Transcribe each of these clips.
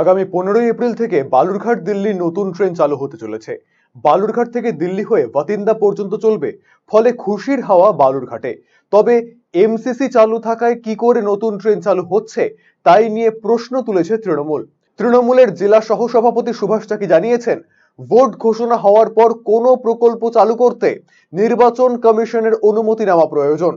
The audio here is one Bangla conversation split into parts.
আগামী পনেরোই এপ্রিল থেকে বালুরঘাট দিল্লি নতুন ট্রেন চালু হতে চলেছে। বালুরঘাট থেকে দিল্লি হয়ে বাতিন্দা পর্যন্ত চলবে, ফলে খুশির হাওয়া বালুরঘাটে। তবে এমসিসি চালু থাকায় কি করে নতুন ট্রেন চালু হচ্ছে, তাই নিয়ে প্রশ্ন তুলেছে তৃণমূল। তৃণমূলের জেলা সহসভাপতি সুভাষ চাকি জানিয়েছেন, ভোট ঘোষণা হওয়ার পর কোনো প্রকল্প চালু করতে নির্বাচন কমিশনের অনুমতি নেওয়া প্রয়োজন।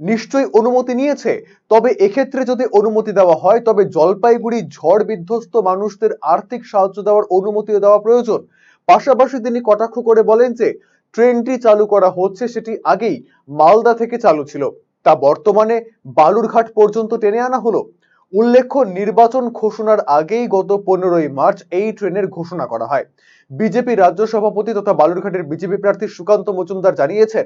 নিশ্চয়ই অনুমতি নিয়েছে। তবে এক্ষেত্রে যদি অনুমতি দেওয়া হয়, তবে জলপাইগুড়ি ঝড় বিধ্বস্ত মানুষদের আর্থিক সাহায্য দেওয়ার অনুমতি দেওয়া প্রয়োজন। পাশাপাশি তিনি কটাক্ষ করে বলেন যে, ট্রেনটি চালু করা হচ্ছে সেটি আগেই মালদা থেকে চালু ছিল। তা বর্তমানে বালুরঘাট পর্যন্ত টেনে আনা হলো। উল্লেখ্য, নির্বাচন ঘোষণার আগেই গত পনেরোই মার্চ এই ট্রেনের ঘোষণা করা হয়। বিজেপি রাজ্য সভাপতি তথা বালুরঘাটের বিজেপি প্রার্থী সুকান্ত মজুমদার জানিয়েছেন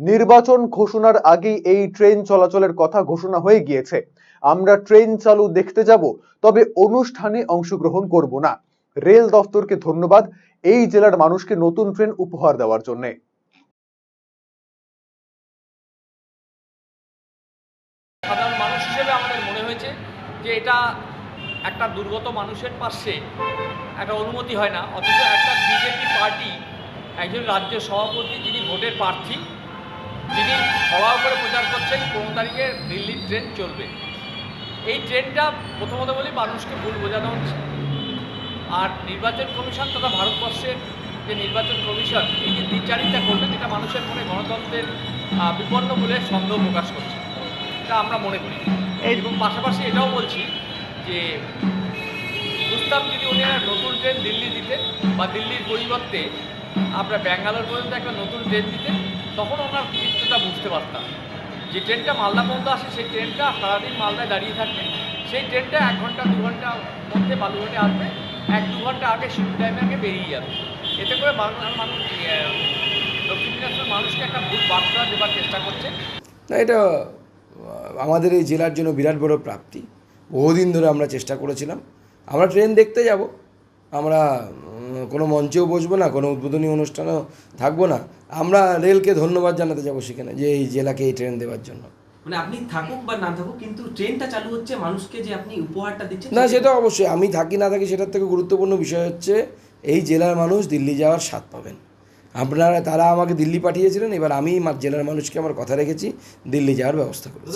নির্বাচন ঘোষণার আগেই এই ট্রেন চলাচলের কথা ঘোষণা হয়ে গিয়েছে। আমরা ট্রেন চালু দেখতে যাব, তবে অনুষ্ঠানে অংশগ্রহণ করব না। রেল দফতরকে ধন্যবাদ, এই জেলার মানুষকে নতুন ট্রেন উপহার দেওয়ার জন্য। সাধারণ মানুষ হিসেবে আমাদের মনে হয়েছে যে এটা একটা দুর্গত মানুষের পাশে একটা অনুমতি হয় না। অথচ একটা বিজেপি পার্টি, একজন রাজ্য সভাপতি যিনি ভোটের প্রার্থী, তিনি ফলাও করে প্রচার করছেন, পনেরো তারিখে দিল্লির ট্রেন চলবে। এই ট্রেনটা প্রথমত বলি মানুষকে ভুল বোঝানো হচ্ছে। আর নির্বাচন কমিশন তথা ভারতবর্ষের যে নির্বাচন কমিশন, এই যে দ্বিচারিতা করবেন এটা মানুষের মনে গণতন্ত্রের বিপন্ন বলে সন্দেহ প্রকাশ করছে। এটা আমরা মনে করি। এবং পাশাপাশি এটাও বলছি যে বুঝতাম যদি উনি একটা নতুন ট্রেন দিল্লি দিতে বা দিল্লির পরিবর্তে আমরা ব্যাঙ্গালোর পর্যন্ত একটা নতুন ট্রেন দিতে, তখন ওনার কৃতিত্বটা বুঝতে পারতাম। যে ট্রেনটা মালদা পর্যন্ত আসে, সেই ট্রেনটা সারাদিন মালদায় দাঁড়িয়ে থাকবে। সেই ট্রেনটা এক ঘণ্টা, দু ঘণ্টা মধ্যে বালুঘাটে আসবে। এক, দু ঘণ্টা আগে শিফট টাইমে আগে বেরিয়ে যাবে। এতে করে বাংলার মানুষ দক্ষিণ দিনাজপুরের মানুষকে একটা ভুল বার্তা দেওয়ার চেষ্টা করছে। না, এটা আমাদের এই জেলার জন্য বিরাট বড় প্রাপ্তি। বহুদিন ধরে আমরা চেষ্টা করেছিলাম। আমরা ট্রেন দেখতে যাব। আমরা কোনো মঞ্চেও বসবো না কোনো উদ্বোধনী অনুষ্ঠানেও থাকব না। আমরা রেলকে ধন্যবাদ জানাতে যাব সেখানে যে এই জেলাকে এই ট্রেন দেওয়ার জন্য। মানে আপনি থাকুক বা না থাকুক কিন্তু ট্রেনটা চালু হচ্ছে মানুষকে যে আপনি উপহারটা দিচ্ছেন না সেটা অবশ্যই। আমি থাকি না থাকি সেটার থেকে গুরুত্বপূর্ণ বিষয় হচ্ছে এই জেলার মানুষ দিল্লি যাওয়ার স্বাদ পাবেন। আপনারা, তারা আমাকে দিল্লি পাঠিয়েছিলেন, এবার আমি জেলার মানুষকে আমার কথা রেখেছি, দিল্লি যাওয়ার ব্যবস্থা করেছি।